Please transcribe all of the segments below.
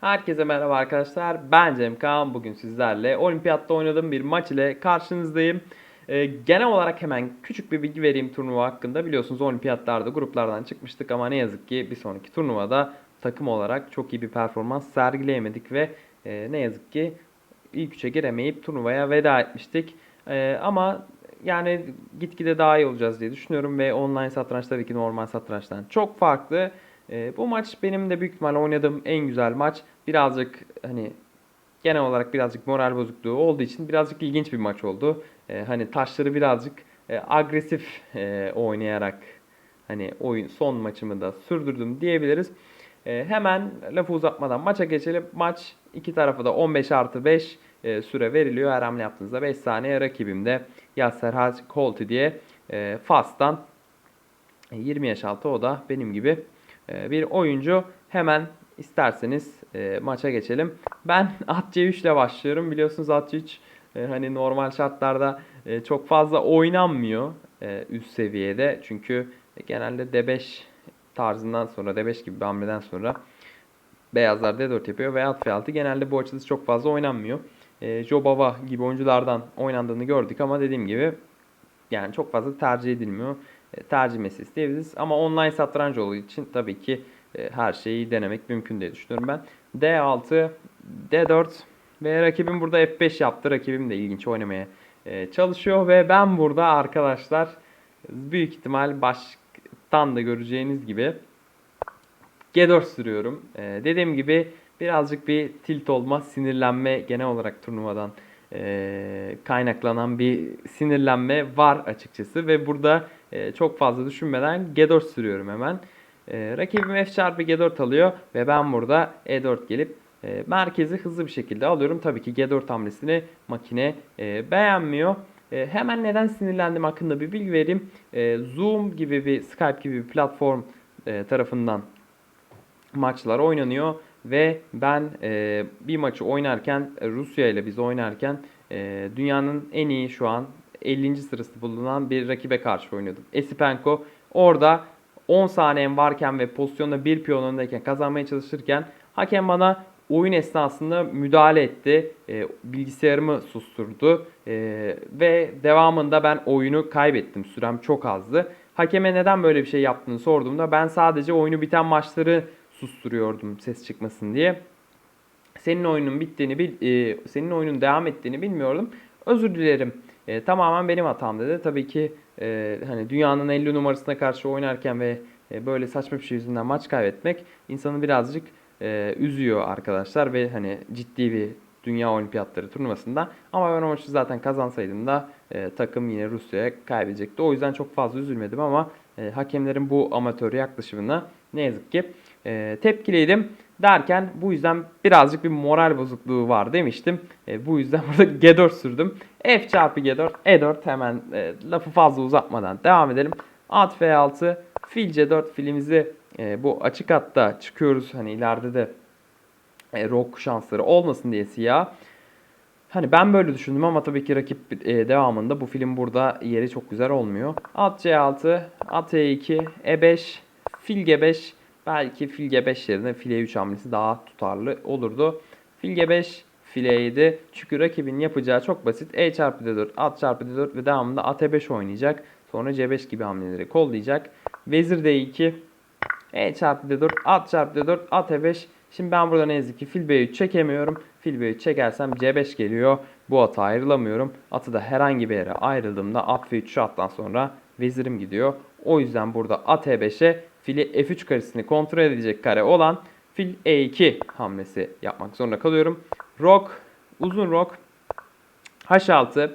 Herkese merhaba arkadaşlar. Ben Cem Kaan. Bugün sizlerle olimpiyatta oynadığım bir maç ile karşınızdayım. Ee, genel olarak hemen küçük bir bilgi vereyim turnuva hakkında. Biliyorsunuz olimpiyatlarda gruplardan çıkmıştık ama ne yazık ki bir sonraki turnuvada takım olarak çok iyi bir performans sergileyemedik ve e, ne yazık ki ilk üçe giremeyip turnuvaya veda etmiştik. Ee, ama yani gitgide daha iyi olacağız diye düşünüyorum ve online satranç tabii ki normal satrançtan çok farklı. Ee, bu maç benim de büyük ihtimalle oynadığım en güzel maç. Birazcık hani genel olarak birazcık moral bozukluğu olduğu için birazcık ilginç bir maç oldu. Ee, hani taşları birazcık e, agresif e, oynayarak hani oyun son maçımı da sürdürdüm diyebiliriz. Ee, hemen lafı uzatmadan maça geçelim. Maç iki tarafa da 15 artı 5 e, süre veriliyor. Her hamle yaptığınızda 5 saniye rakibim de Yasser Hac Kolti diye e, Fas'tan e, 20 yaş altı o da benim gibi e, bir oyuncu. Hemen isterseniz e, maça geçelim. Ben at C3 ile başlıyorum. Biliyorsunuz at C3 e, hani normal şartlarda e, çok fazla oynanmıyor e, üst seviyede. Çünkü genelde D5 tarzından sonra D5 gibi bir hamleden sonra beyazlar D4 yapıyor ve at F6 genelde bu açısı çok fazla oynanmıyor. E, Jobava gibi oyunculardan oynandığını gördük ama dediğim gibi yani çok fazla tercih edilmiyor. E, tercih meselesi diyebiliriz. Ama online satranç olduğu için tabii ki e, her şeyi denemek mümkün diye düşünüyorum ben. D6, D4 ve rakibim burada F5 yaptı. Rakibim de ilginç oynamaya e, çalışıyor ve ben burada arkadaşlar büyük ihtimal baştan da göreceğiniz gibi G4 sürüyorum. Dediğim gibi birazcık bir tilt olma, sinirlenme genel olarak turnuvadan kaynaklanan bir sinirlenme var açıkçası ve burada e, çok fazla düşünmeden G4 sürüyorum hemen. E, rakibim F çarpı G4 alıyor ve ben burada E4 gelip e, merkezi hızlı bir şekilde alıyorum. Tabii ki G4 hamlesini makine e, beğenmiyor. E, hemen neden sinirlendim hakkında bir bilgi vereyim. E, Zoom gibi bir Skype gibi bir platform e, tarafından maçlar oynanıyor ve ben e, bir maçı oynarken Rusya ile biz oynarken e, dünyanın en iyi şu an 50. sırası bulunan bir rakibe karşı oynadım. Esipenko orada 10 saniyem varken ve pozisyonda bir piyon öndeyken kazanmaya çalışırken hakem bana oyun esnasında müdahale etti. E, bilgisayarımı susturdu. E, ve devamında ben oyunu kaybettim. Sürem çok azdı. Hakeme neden böyle bir şey yaptığını sorduğumda ben sadece oyunu biten maçları susturuyordum ses çıkmasın diye. Senin oyunun bittiğini e, senin oyunun devam ettiğini bilmiyordum. Özür dilerim. E, tamamen benim hatam dedi. Tabii ki e, hani dünyanın 50 numarasına karşı oynarken ve e, böyle saçma bir şey yüzünden maç kaybetmek insanı birazcık e, üzüyor arkadaşlar ve hani ciddi bir Dünya Olimpiyatları turnuvasında. Ama ben o maçı zaten kazansaydım da e, takım yine Rusya'ya kaybedecekti. O yüzden çok fazla üzülmedim ama e, hakemlerin bu amatör yaklaşımına ne yazık ki e, tepkiliydim. Derken bu yüzden birazcık bir moral bozukluğu var demiştim. E, bu yüzden burada G4 sürdüm. F çarpı G4, E4 hemen e, lafı fazla uzatmadan devam edelim. At F6, fil C4 filimizi e, bu açık hatta çıkıyoruz. Hani ileride de e, rock şansları olmasın diye siyah. Hani ben böyle düşündüm ama tabii ki rakip e, devamında bu film burada yeri çok güzel olmuyor. At C6, at E2, E5, fil G5. Belki fil G5 yerine fil E3 hamlesi daha tutarlı olurdu. Fil G5, fil E7. Çünkü rakibin yapacağı çok basit. E çarpı D4, at çarpı D4 ve devamında at E5 oynayacak. Sonra C5 gibi hamleleri kollayacak. Vezir D2, E çarpı D4, at çarpı D4, at E5. Şimdi ben burada ne yazık ki fil B3 çekemiyorum. Fil B3 çekersem C5 geliyor. Bu ata ayrılamıyorum. Atı da herhangi bir yere ayrıldığımda at F3 şarttan sonra vezirim gidiyor. O yüzden burada at E5'e fili F3 karesini kontrol edecek kare olan fil E2 hamlesi yapmak zorunda kalıyorum. Rok, uzun rok, H6,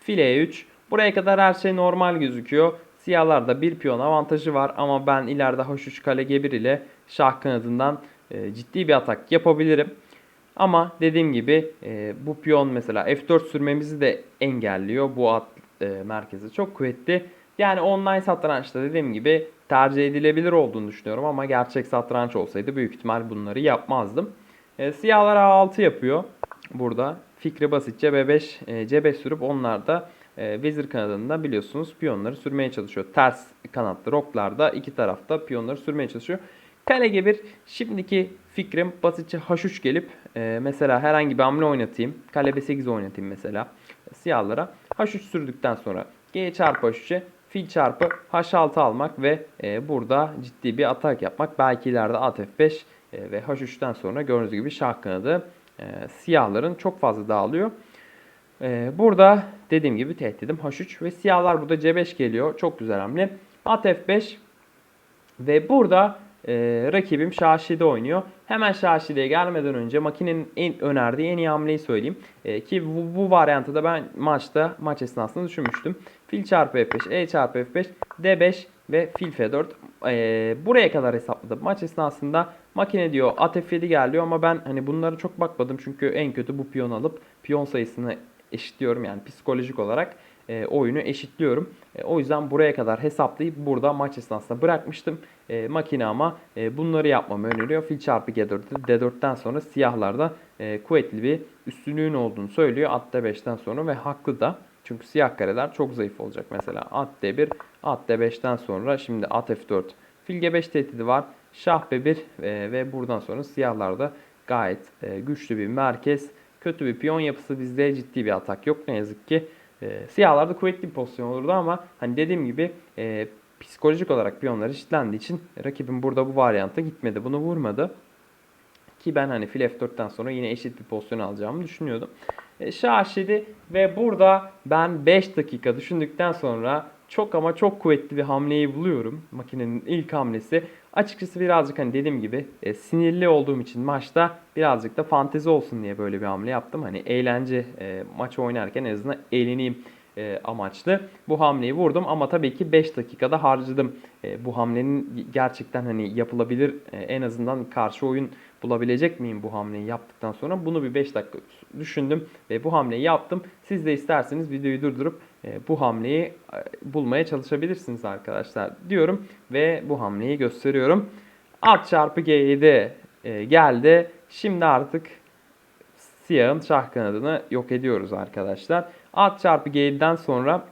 fil E3. Buraya kadar her şey normal gözüküyor. Siyahlarda bir piyon avantajı var ama ben ileride H3 kale G1 ile şah kanadından e, ciddi bir atak yapabilirim. Ama dediğim gibi e, bu piyon mesela F4 sürmemizi de engelliyor. Bu at e, merkezi çok kuvvetli. Yani online satrançta dediğim gibi tercih edilebilir olduğunu düşünüyorum ama gerçek satranç olsaydı büyük ihtimal bunları yapmazdım. E, siyahlar A6 yapıyor burada. Fikri basitçe B5, e, C5 sürüp onlar da e, vezir kanadında biliyorsunuz piyonları sürmeye çalışıyor. Ters kanatlı roklarda iki tarafta piyonları sürmeye çalışıyor. Kale G1 şimdiki fikrim basitçe H3 gelip e, mesela herhangi bir hamle oynatayım. Kale B8 oynatayım mesela siyahlara. H3 sürdükten sonra G çarpı H3'e fil çarpı H6 almak ve e, burada ciddi bir atak yapmak. Belki ileride at F5 e, ve H3'ten sonra gördüğünüz gibi şah kanadı e, siyahların çok fazla dağılıyor. E, burada dediğim gibi tehdidim H3 ve siyahlar burada C5 geliyor. Çok güzel hamle. At F5 ve burada e, rakibim Şaşi'de oynuyor. Hemen Şaşi'de gelmeden önce makinenin en önerdiği en iyi hamleyi söyleyeyim. E, ki bu, bu varyantı da ben maçta maç esnasında düşünmüştüm. Fil çarpı F5, E çarpı F5, D5 ve fil F4. E, buraya kadar hesapladım. Maç esnasında makine diyor at F7 gel ama ben hani bunlara çok bakmadım. Çünkü en kötü bu piyon alıp piyon sayısını eşitliyorum yani psikolojik olarak e, oyunu eşitliyorum. E, o yüzden buraya kadar hesaplayıp burada maç esnasında bırakmıştım. E, makine ama e, bunları yapmamı öneriyor. Fil çarpı G4'te D4'ten sonra siyahlarda e, kuvvetli bir üstünlüğün olduğunu söylüyor. At D5'ten sonra ve haklı da. Çünkü siyah kareler çok zayıf olacak. Mesela at D1, at D5'ten sonra şimdi at F4. Fil G5 tehdidi var. Şah B1 e, ve buradan sonra siyahlarda gayet e, güçlü bir merkez. Kötü bir piyon yapısı bizde ciddi bir atak yok ne yazık ki. E, siyahlarda kuvvetli bir pozisyon olurdu ama hani dediğim gibi psikolojik olarak piyonlar eşitlendiği için rakibim burada bu varyanta gitmedi. Bunu vurmadı. Ki ben hani fil F4'ten sonra yine eşit bir pozisyon alacağımı düşünüyordum. E, H7 ve burada ben 5 dakika düşündükten sonra çok ama çok kuvvetli bir hamleyi buluyorum. Makinenin ilk hamlesi. Açıkçası birazcık hani dediğim gibi e, sinirli olduğum için maçta birazcık da fantezi olsun diye böyle bir hamle yaptım. Hani eğlence e, maçı oynarken en azından eğleneyim e, amaçlı bu hamleyi vurdum ama tabii ki 5 dakikada harcadım. E, bu hamlenin gerçekten hani yapılabilir e, en azından karşı oyun bulabilecek miyim bu hamleyi yaptıktan sonra bunu bir 5 dakika düşündüm ve bu hamleyi yaptım. Siz de isterseniz videoyu durdurup e, bu hamleyi e, bulmaya çalışabilirsiniz arkadaşlar diyorum ve bu hamleyi gösteriyorum. At çarpı G7 e, geldi. Şimdi artık siyahın şah kanadını yok ediyoruz arkadaşlar. At çarpı G7'den sonra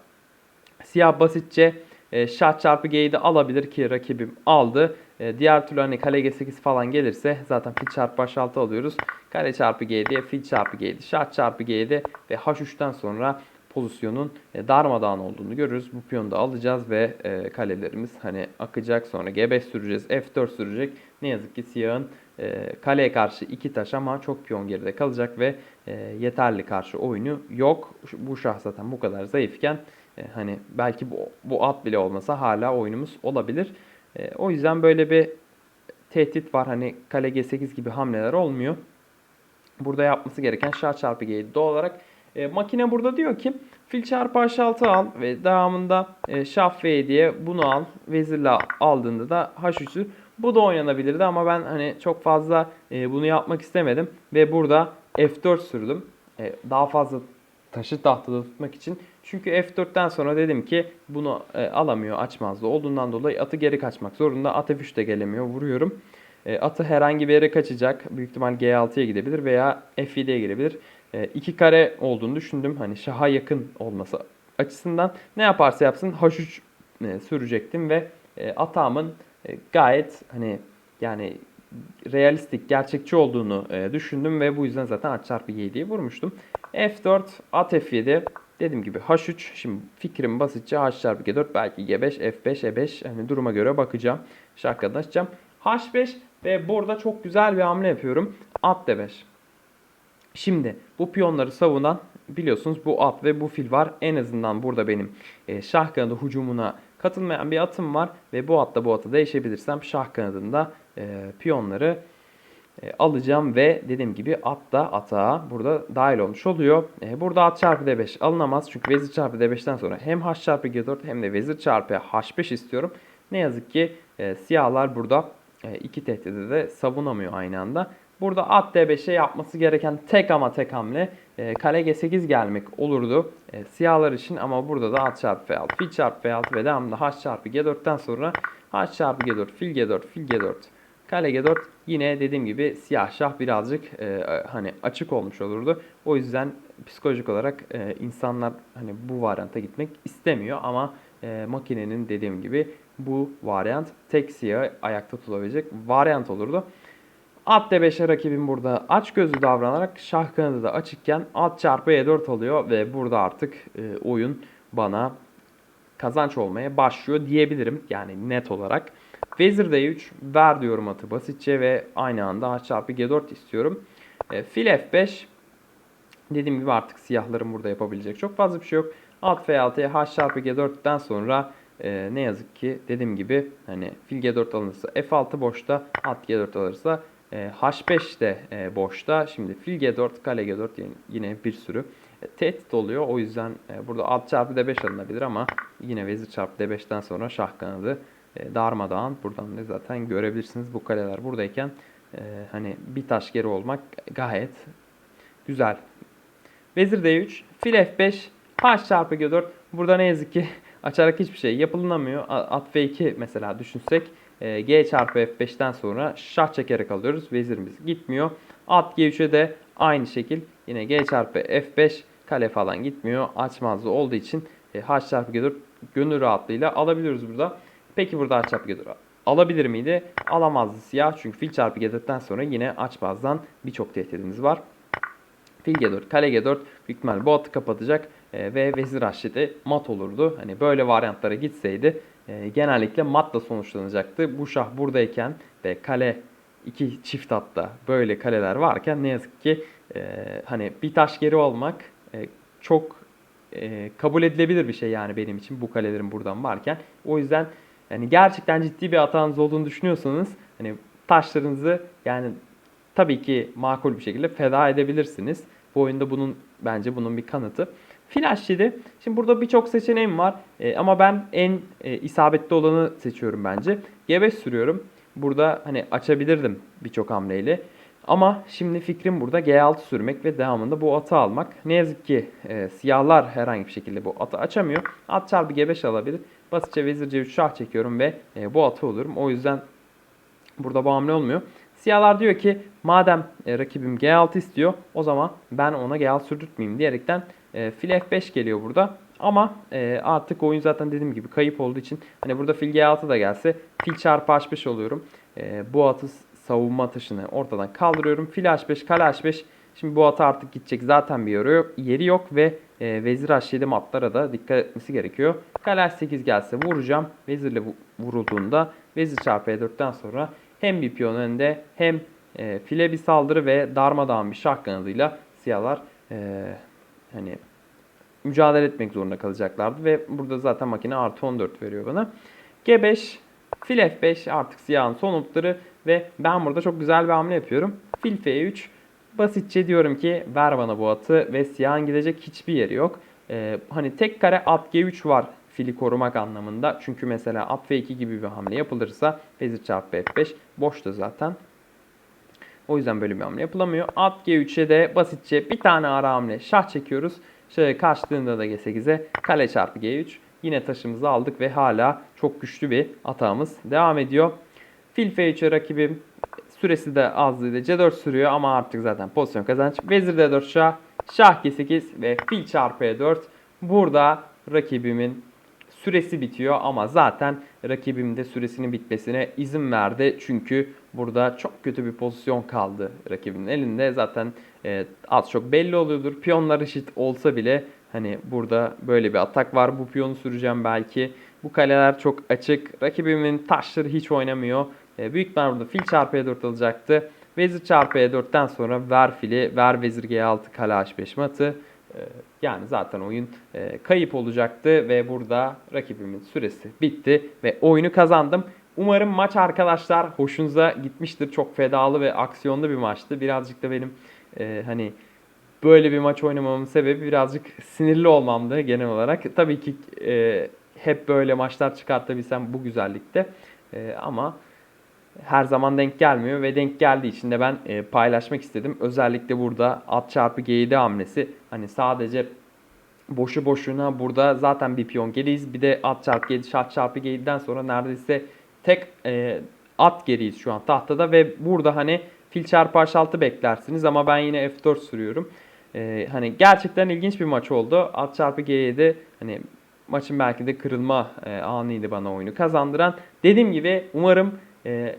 siyah basitçe e, şah çarpı G7 alabilir ki rakibim aldı. E, diğer türlü hani kale G8 falan gelirse zaten fil çarpı H6 alıyoruz. Kale çarpı G7'ye fil çarpı G7, şah çarpı G7 ve H3'ten sonra pozisyonun e, darmadağın olduğunu görürüz. Bu piyonu da alacağız ve kalelerimiz hani akacak sonra G5 süreceğiz, F4 sürecek. Ne yazık ki siyahın e, kaleye karşı iki taş ama çok piyon geride kalacak ve e, yeterli karşı oyunu yok. Bu şah zaten bu kadar zayıfken e, hani belki bu, bu at bile olmasa hala oyunumuz olabilir. E, o yüzden böyle bir tehdit var. Hani kale G8 gibi hamleler olmuyor. Burada yapması gereken şah çarpı G7 doğal olarak. E, makine burada diyor ki fil çarpı H6 al ve devamında e, şah F7'ye bunu al. Vezirle aldığında da H3'ü bu da oynanabilirdi ama ben hani çok fazla e, bunu yapmak istemedim ve burada F4 sürdüm. E, daha fazla taşı tahtada tutmak için. Çünkü F4'ten sonra dedim ki bunu e, alamıyor açmazdı. Olduğundan dolayı atı geri kaçmak zorunda. At F3 de gelemiyor. Vuruyorum. E, atı herhangi bir yere kaçacak. Büyük ihtimal G6'ya gidebilir veya F7'ye girebilir. E, iki kare olduğunu düşündüm. Hani şaha yakın olması açısından ne yaparsa yapsın H3 e, sürecektim ve e, atağımın gayet hani yani realistik, gerçekçi olduğunu e, düşündüm ve bu yüzden zaten at çarpı 7'yi vurmuştum. F4, at F7, dediğim gibi H3. Şimdi fikrim basitçe H çarpı G4, belki G5, F5, E5 hani duruma göre bakacağım. Şarkıdan açacağım. H5 ve burada çok güzel bir hamle yapıyorum. At D5. Şimdi bu piyonları savunan biliyorsunuz bu at ve bu fil var. En azından burada benim e, şah kanadı hücumuna katılmayan bir atım var. Ve bu atla bu atı değişebilirsem şah kanadında e, piyonları e, alacağım ve dediğim gibi at da atağa burada dahil olmuş oluyor. E, burada at çarpı d5 alınamaz çünkü vezir çarpı d5'ten sonra hem h çarpı g4 hem de vezir çarpı h5 istiyorum. Ne yazık ki e, siyahlar burada e, iki tehdidi de savunamıyor aynı anda. Burada at d5'e yapması gereken tek ama tek hamle e, kale g8 gelmek olurdu e, siyahlar için ama burada da at çarpı f6, fil çarpı f6 ve devamında h çarpı g4'ten sonra h çarpı g4, fil g4, fil g4, kale g4 yine dediğim gibi siyah şah birazcık e, hani açık olmuş olurdu. O yüzden psikolojik olarak e, insanlar hani bu varyanta gitmek istemiyor ama e, makinenin dediğim gibi bu varyant tek siyahı ayakta tutabilecek varyant olurdu. At D5'e rakibim burada aç gözlü davranarak şah kanadı da açıkken at çarpı E4 alıyor ve burada artık e, oyun bana kazanç olmaya başlıyor diyebilirim. Yani net olarak. Vezir D3 ver diyorum atı basitçe ve aynı anda H çarpı G4 istiyorum. E, fil F5 dediğim gibi artık siyahların burada yapabilecek çok fazla bir şey yok. At F6'ya H çarpı G4'ten sonra e, ne yazık ki dediğim gibi hani fil G4 alınırsa F6 boşta at G4 alırsa e, H5 de e, boşta. Şimdi fil G4 kale G4 yine, bir sürü e, tehdit oluyor. O yüzden e, burada at çarpı D5 alınabilir ama yine vezir çarpı D5'ten sonra şah kanadı e, darmadağın. Buradan da zaten görebilirsiniz bu kaleler buradayken e, hani bir taş geri olmak gayet güzel. Vezir D3, fil F5, H çarpı G4. Burada ne yazık ki açarak hiçbir şey yapılamıyor. A- At F2 mesela düşünsek e, G çarpı F5'ten sonra şah çekerek alıyoruz. Vezirimiz gitmiyor. At G3'e de aynı şekil yine G çarpı F5 kale falan gitmiyor. Açmazlı olduğu için e, H çarpı G4 gönül rahatlığıyla alabiliyoruz burada. Peki burada H çarpı G4 alabilir miydi? Alamazdı siyah çünkü fil çarpı G4'ten sonra yine açmazdan birçok tehdidimiz var. Fil G4, kale G4 büyük ihtimalle bu atı kapatacak e, ve vezir H7 mat olurdu. Hani böyle varyantlara gitseydi e, genellikle matla sonuçlanacaktı. Bu şah buradayken ve kale iki çift hatta böyle kaleler varken ne yazık ki e, hani bir taş geri olmak e, çok e, kabul edilebilir bir şey yani benim için bu kalelerin buradan varken. O yüzden yani gerçekten ciddi bir hatanız olduğunu düşünüyorsanız hani taşlarınızı yani tabii ki makul bir şekilde feda edebilirsiniz. Bu oyunda bunun bence bunun bir kanıtı. Flash 7. Şimdi burada birçok seçeneğim var E, ama ben en e, isabetli olanı seçiyorum bence. G5 sürüyorum. Burada hani açabilirdim birçok hamleyle. Ama şimdi fikrim burada G6 sürmek ve devamında bu atı almak. Ne yazık ki e, siyahlar herhangi bir şekilde bu atı açamıyor. At çarpı G5 alabilir. Basitçe vezir C3 şah çekiyorum ve e, bu atı olurum. O yüzden burada bu hamle olmuyor. Siyahlar diyor ki madem e, rakibim G6 istiyor o zaman ben ona G6 sürdürtmeyeyim diyerekten e, fil F5 geliyor burada. Ama e, artık oyun zaten dediğim gibi kayıp olduğu için hani burada fil G6 da gelse fil çarpı H5 oluyorum. E, bu atı savunma taşını ortadan kaldırıyorum. Fil H5 kale H5 Şimdi bu atı artık gidecek zaten bir yeri yok, yeri yok ve e, vezir H7 matlara da dikkat etmesi gerekiyor. Kale H8 gelse vuracağım. Vezirle vu- vurulduğunda vezir çarpı E4'ten sonra hem bir piyon önde hem e, file bir saldırı ve darmadağın bir şah kanadıyla siyahlar e, hani mücadele etmek zorunda kalacaklardı ve burada zaten makine artı 14 veriyor bana. G5, fil F5 artık siyahın son notları ve ben burada çok güzel bir hamle yapıyorum. Fil F3 basitçe diyorum ki ver bana bu atı ve siyahın gidecek hiçbir yeri yok. Ee, hani tek kare at G3 var fili korumak anlamında. Çünkü mesela at F2 gibi bir hamle yapılırsa vezir çarpı F5 boşta zaten. O yüzden böyle bir hamle yapılamıyor. At G3'e de basitçe bir tane ara hamle şah çekiyoruz. Şöyle karşılığında da G8'e kale çarpı G3. Yine taşımızı aldık ve hala çok güçlü bir atağımız devam ediyor. Fil F3'e rakibim süresi de azlığıyla C4 sürüyor ama artık zaten pozisyon kazanç. Vezir D4 şah, şah G8 ve fil çarpı E4. Burada rakibimin süresi bitiyor ama zaten rakibim de süresinin bitmesine izin verdi. Çünkü burada çok kötü bir pozisyon kaldı rakibinin elinde. Zaten e, az çok belli oluyordur. Piyonlar eşit olsa bile hani burada böyle bir atak var. Bu piyonu süreceğim belki. Bu kaleler çok açık. Rakibimin taşları hiç oynamıyor. E, büyük ihtimalle burada fil çarpı E4 alacaktı. Vezir çarpı E4'ten sonra ver fili, ver vezir G6 kale H5 matı. E, yani zaten oyun e, kayıp olacaktı ve burada rakibimin süresi bitti ve oyunu kazandım. Umarım maç arkadaşlar hoşunuza gitmiştir. Çok fedalı ve aksiyonlu bir maçtı. Birazcık da benim e, hani böyle bir maç oynamamın sebebi birazcık sinirli olmamdı genel olarak. Tabii ki e, hep böyle maçlar çıkartabilsem bu güzellikte. E, ama her zaman denk gelmiyor ve denk geldiği için de ben e, paylaşmak istedim. Özellikle burada at çarpı G7 hamlesi hani sadece boşu boşuna burada zaten bir piyon geriyiz. Bir de at çarpı G7, şah çarpı G7'den sonra neredeyse tek e, at geriyiz şu an tahtada ve burada hani fil çarpı H6 beklersiniz ama ben yine F4 sürüyorum. E, hani gerçekten ilginç bir maç oldu. At çarpı G7 hani maçın belki de kırılma e, anıydı bana oyunu kazandıran. Dediğim gibi umarım e,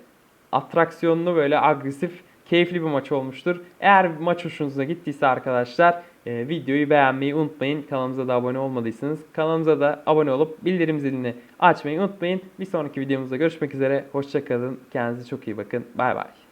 atraksiyonlu böyle agresif keyifli bir maç olmuştur. Eğer maç hoşunuza gittiyse arkadaşlar e, videoyu beğenmeyi unutmayın. Kanalımıza da abone olmadıysanız kanalımıza da abone olup bildirim zilini açmayı unutmayın. Bir sonraki videomuzda görüşmek üzere. Hoşçakalın. Kendinize çok iyi bakın. Bay bay.